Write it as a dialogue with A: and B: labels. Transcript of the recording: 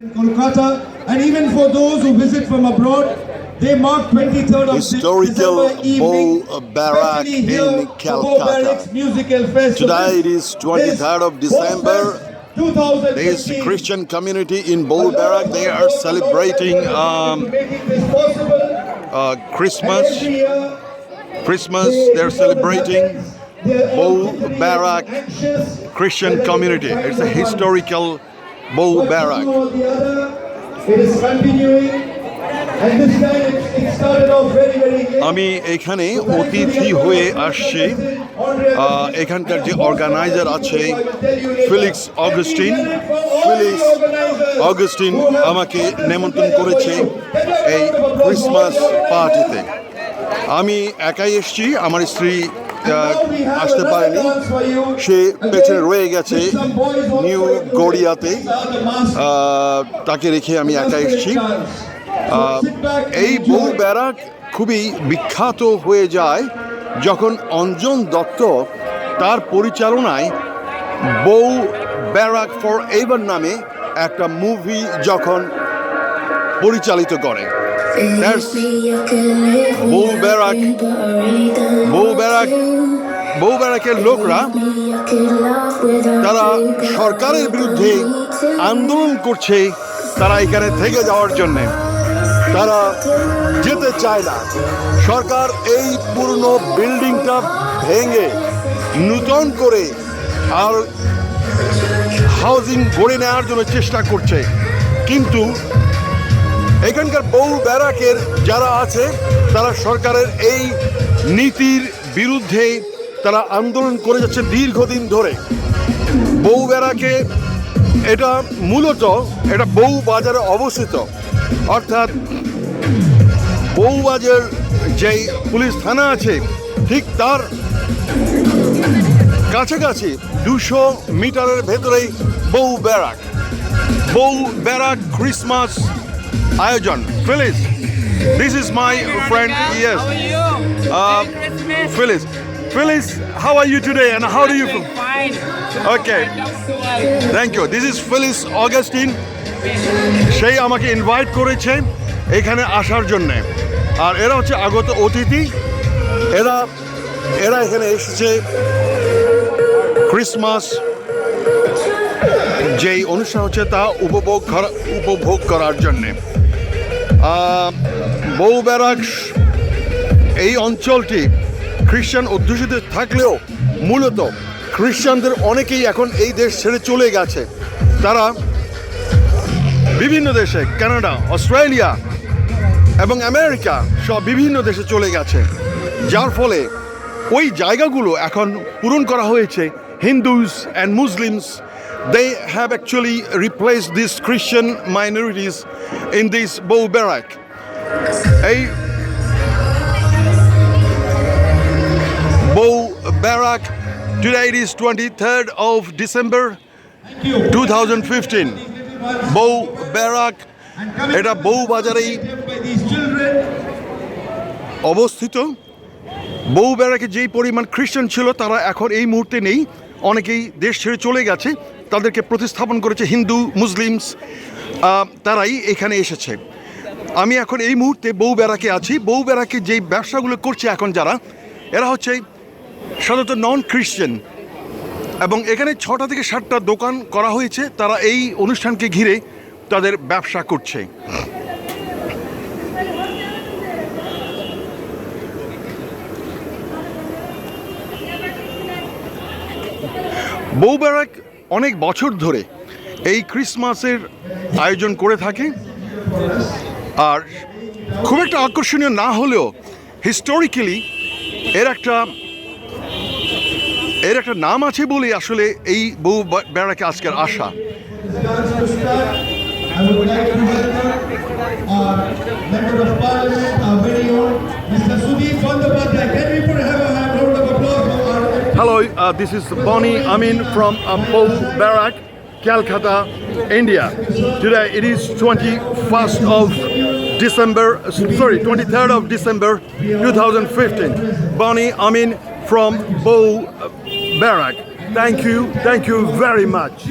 A: in Kolkata, and even for those who visit from abroad, they mark 23rd of
B: Historical
A: December evening, especially
B: in Calcutta.
A: Musical festival.
B: Today it is 23rd of December. This Christian community in Bull Barrack, they are celebrating um,
A: Making this possible.
B: uh, Christmas. Christmas,
A: they-
B: they're celebrating
A: all
B: Barrack Christian community. It's a historical
A: Late.
B: আমি এখানে অতিথি হয়ে আসছি। এখানকার যে organiser আছে ফিলিক্স Augustine ফিলিক্স Augustine আমাকে নেমন্ত্রণ করেছে এই ক্রিসমাস পার্টিতে আমি একাই এসেছি আমার স্ত্রী আসতে পারেনি। সে পেছনে রয়ে গেছে নিউ গড়িয়াতে। তাকে রেখে আমি একা এসেছি। এই বউ ব্যারাক খুবই বিখ্যাত হয়ে যায় যখন অঞ্জন দত্ত তার পরিচালনায় বউ ব্যারাক ফর এভার নামে একটা মুভি যখন পরিচালিত করে।
C: বউ ব্যারাক
B: বউ ব্যারাকের লোকরা তারা সরকারের বিরুদ্ধে আন্দোলন করছে, তারা এখানে থেকে যাওয়ার জন্যে। তারা যেতে চায় না। সরকার এই পুরনো বিল্ডিংটা ভেঙে নূতন করে আর হাউজিং গড়ে নেওয়ার জন্য চেষ্টা করছে। কিন্তু এখানকার বউ ব্যারাকের যারা আছে, তারা সরকারের এই নীতির বিরুদ্ধে তারা আন্দোলন করে যাচ্ছে দীর্ঘদিন ধরে। বউ ব্যারাকে এটা মূলত, এটা বউ বাজারে অবস্থিত। অর্থাৎ বউবাজার যেই পুলিশ থানা আছে, ঠিক তার কাছাকাছি দুশো মিটারের ভেতরেই বউ ব্যারাক। বউ ব্যারাক ক্রিসমাস আয়োজন Phyllis this is my friend yes
D: How are you? Merry Christmas.
B: Phyllis. Phyllis, how are you today and how do you feel?
D: Fine.
B: Okay.
D: Excellent.
B: Thank you this is Phyllis Augustine সেই আমাকে invite করেছে এখানে আসার জন্যে আর এরা হচ্ছে আগত অতিথি এরা এরা এখানে এসেছে ক্রিসমাস যেই অনুষ্ঠান হচ্ছে তা উপভোগ করা উপভোগ করার জন্যে। আহ, বউ ব্যারাক এই অঞ্চলটি খ্রিস্টান অধ্যুষিত থাকলেও মূলত খ্রিস্টানদের অনেকেই এখন এই দেশ ছেড়ে চলে গেছে। তারা বিভিন্ন দেশে কানাডা অস্ট্রেলিয়া এবং আমেরিকা সব বিভিন্ন দেশে চলে গেছে। যার ফলে ওই জায়গাগুলো এখন পূরণ করা হয়েছে Hindus and Muslims they have actually replace this Christian minorities in this Bow barrack এই Bow Barak. Today it is 23rd of December 2015. Bow Barak. এটা বউ বাজারেই অবস্থিত বউ ব্যারাকে যেই পরিমাণ খ্রিস্টান ছিল, তারা এখন এই মুহূর্তে নেই অনেকেই দেশ ছেড়ে চলে গেছে তাদেরকে প্রতিস্থাপন করেছে হিন্দু, মুসলিমস তারাই এখানে এসেছে। আমি এখন এই মুহূর্তে বউ ব্যারাকে আছি। বউ ব্যারাকে যেই ব্যবসাগুলো করছে এখন যারা, এরা হচ্ছে সাধারণত নন খ্রিশ্চান এবং এখানে ছটা থেকে সাতটা দোকান করা হয়েছে, তারা এই অনুষ্ঠানকে ঘিরে তাদের ব্যবসা করছে। বউ ব্যারাক অনেক বছর ধরে এই ক্রিসমাসের আয়োজন করে থাকে। আর খুব একটা আকর্ষণীয় না হলেও হিস্টোরিক্যালি এর একটা এর একটা নাম আছে বলেই আসলে এই বউ বেড়াকে আজকের আশা। Uh, this is Bonnie Amin from uh, Bow Barak, Calcutta, India. Today it is 21st of December, sorry, 23rd of December 2015. Bonnie Amin from Bow Barak. Thank you, thank you very much.